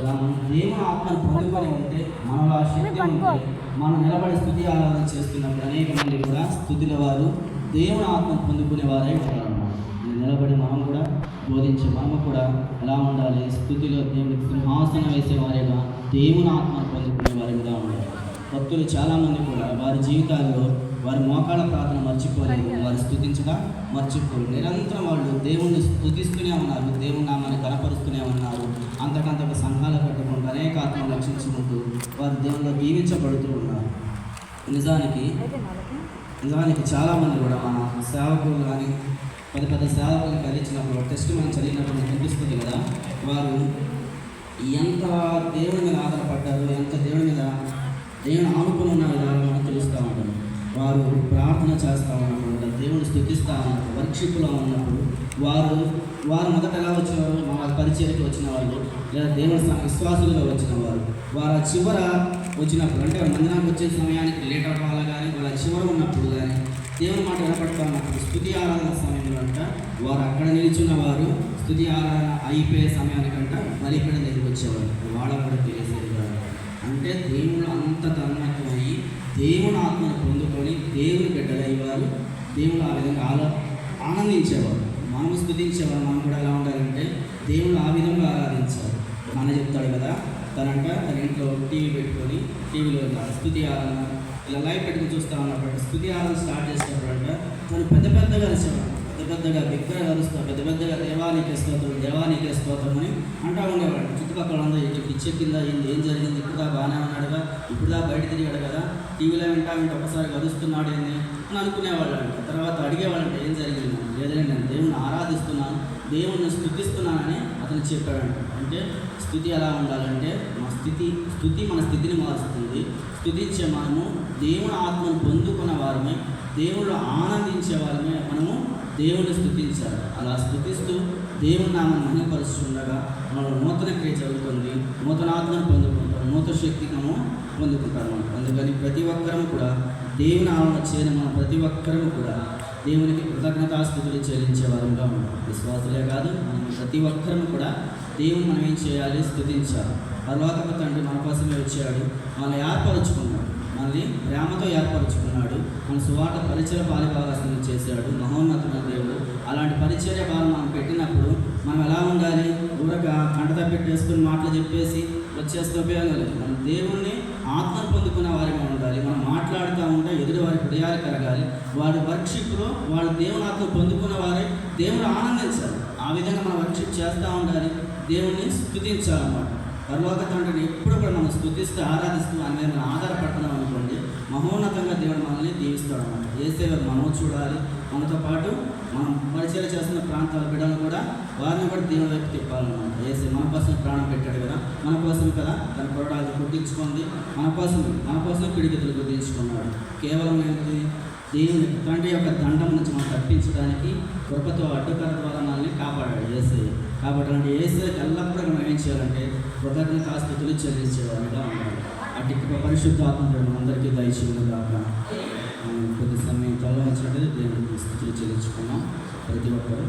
ఇలా మనం దేవుని ఆత్మను పొందుకొని ఉంటే మనలో ఆ శక్తి ఉంటే మనం నిలబడి స్థుతి ఆరాధన చేస్తున్నప్పుడు అనేక మంది కూడా స్థుతిల వారు దేవుని ఆత్మను పొందుకునే వారై ఉంటారన్నమాట నిలబడి మనం కూడా బోధించే మనము కూడా ఎలా ఉండాలి? స్థుతిలో దేవునికి సింహాసనం వేసే వారిగా దేవుని ఆత్మను పొందుకునే వారిగా ఉండాలి. భక్తులు చాలామంది కూడా వారి జీవితాల్లో వారి మోకాళ్ళ ప్రార్థన మర్చిపోలేదు. వారు స్థుతించగా మర్చిపోరు. నిరంతరం వాళ్ళు దేవుణ్ణి స్థుతిస్తూనే ఉన్నారు. దేవుని నామాన్ని అంతకంతకు సంఘాలు కట్టుకుంటూ అనేక ఆత్మలు రక్షించుకుంటూ వారు దేవుల్లో దీవించబడుతూ ఉన్నారు. నిజానికి నిజానికి చాలామంది కూడా మన సేవకులు కానీ పెద్ద పెద్ద సేవకులను కలిసినప్పుడు టెస్ట్ మనం చదివినప్పుడు కనిపిస్తుంది కదా వారు ఎంత దేవుని మీద ఆధారపడ్డారు ఎంత దేవుని మీద దేవుని ఆనుకుని ఉన్న విధానం మనం తెలుస్తూ ఉంటారు వారు ప్రార్థన చేస్తూ ఉన్నప్పుడు దేవుని స్థుతిస్తూ ఉన్నప్పుడు వర్క్షిప్లో ఉన్నప్పుడు వారు వారు మొదట ఎలా వచ్చినారు? పరిచయకు వచ్చిన వాళ్ళు లేదా దేవుని విశ్వాసులుగా వచ్చిన వారు. వారు చివర వచ్చినప్పుడు అంటే మందిరానికి వచ్చే సమయానికి లేట్ అవడం కానీ వాళ్ళ చివర ఉన్నప్పుడు కానీ దేవుని మాట వినపడుతున్నప్పుడు స్థుతి ఆరాధన సమయంలో అంట వారు అక్కడ నిలిచిన వారు స్థుతి ఆరాధన అయిపోయే సమయానికంట బలిపీడ దగ్గరికి వచ్చేవారు. వాళ్ళ కూడా తెలిసేది అంటే. దేవుడు అంత తన్మయమై దేవుని ఆత్మను పొందుకొని దేవుని బిడ్డలయ్యేవారు దేవుడు ఆ విధంగా ఆలో ఆనందించేవారు. మనము స్థుతించేవారు మనం కూడా ఎలా ఉండాలంటే దేవుడు ఆ విధంగా ఆరాధించాలి మన చెప్తాడు కదా తనంట తన ఇంట్లో టీవీ పెట్టుకొని టీవీలో స్థుతి ఆరాధన ఇలా లైవ్ పెట్టుకుని చూస్తా ఉన్నప్పుడు స్థుతి ఆరాధన స్టార్ట్ చేసినప్పుడు అంట తను పెద్ద పెద్దగా అరిచేవాడు. పెద్ద పెద్దగా బిగ్గరగా అరుస్తా పెద్ద పెద్దగా దేవానికి స్తోత్రం దేవానికి స్తోత్రం అని అంటా ఉండేవాడు. చుట్టుపక్కల అందరూ పిచ్చే కింద ఏంది ఏం జరిగింది? ఇప్పుడుదా బాగానే ఉన్నాడుగా? ఇప్పుడుదా బయట తిరిగాడు కదా? టీవీలో వింటా వింటే ఒకసారి గడుస్తున్నాడు ఏంది అని అనుకునేవాళ్ళు అంట తర్వాత అడిగేవాళ్ళంట ఏం జరిగింది? లేదంటే నేను దేవుని ఆరాధిస్తున్నాను దేవుణ్ణి స్థుతిస్తున్నానని అతను చెప్పాడంట. అంటే స్థుతి ఎలా ఉండాలంటే మా స్థితి స్థుతి మన స్థితిని మారుస్తుంది. స్థుతించే మనము దేవుని ఆత్మను పొందుకున్న దేవుడు దేవుళ్ళు ఆనందించే వాళ్ళమే మనము దేవుని స్థుతించాలి. అలా స్థుతిస్తూ దేవుని నామం మహిమపరుస్తుండగా మనం నూతన క్రియ జరుగుతుంది నూతన ఆత్మను పొందుకుంటాం నూతన శక్తి మనము పొందుకుంటాము. అందుకని ప్రతి ఒక్కరము కూడా దేవుని ఆవరణ చేయని మనం ప్రతి ఒక్కరము కూడా దేవునికి కృతజ్ఞతాస్థుతులు చెల్లించే వారంగా ఉన్నాం విశ్వాసులే కాదు మనం ప్రతి ఒక్కరము కూడా దేవుని మనం ఏం చేయాలి? స్థుతించాలి. పర్లోకపు తండ్రి మన కోసమే వచ్చాడు. మనల్ని ఏర్పరచుకున్నాడు. ప్రేమతో ఏర్పరచుకున్నాడు. మన సువార్త పరిచయ పాలిభాగస్తులు చేశాడు. మహోన్నతుల దేవుడు. అలాంటి పరిచర్య భాగం మనం పెట్టినప్పుడు మనం ఎలా ఉండాలి? ఊరక కంట పెట్టేసుకుని మాటలు చెప్పేసి వచ్చేస్తే ఉపయోగం లేదు. మనం దేవుణ్ణి ఆత్మను పొందుకున్న వారిగా ఉండాలి. మనం మాట్లాడుతూ ఉంటే ఎదుటి వారి హృదయాలు కరగాలి. వారి వర్క్షిప్లో వాళ్ళు దేవుని ఆత్మ పొందుకున్న వారే దేవుడు ఆనందించాలి. ఆ విధంగా మనం వర్క్షిప్ చేస్తూ ఉండాలి. దేవుణ్ణి స్థుతించాలన్నమాట. పరలోక తండ్రిని ఎప్పుడు కూడా మనం స్థుతిస్తూ ఆరాధిస్తూ ఆయన మీద ఆధారపడుతున్నాం మహోన్నతంగా దేవుడు మనల్ని దీవిస్తాడు అనమాట ఏ మనం చూడాలి. మనతో పాటు మనం పరిచయం చేస్తున్న ప్రాంతాల బిడ్డలు కూడా వారిని కూడా దేవుని వైపు తిప్పాలన్నమాట. ఏసే మన కోసం ప్రాణం పెట్టాడు కదా. మన కోసం కదా తన కొరడాలు గుర్తించుకుంది. మన కోసం మన కోసం పిడికితులు గుర్తించుకున్నాడు. కేవలం ఏంటి దేవుని తండ్రి యొక్క దండం నుంచి మనం తప్పించడానికి కృపతో అడ్డుకర ద్వారా మనల్ని కాపాడాడు ఏసే కాబట్టి అంటే ఏసైకి ఎల్లప్పుడూ మనం ఏం చేయాలంటే కృతజ్ఞతాస్థుతులు చెల్లించేవారిగా ఉండాలి. అటు పరిశుద్ధాత్మ అందరికీ దయచేయడం కాక కొద్ది సమయం తల వచ్చినట్టు దేవునికి స్థుతులు చెల్లించుకున్నాం ప్రతి ఒక్కరు.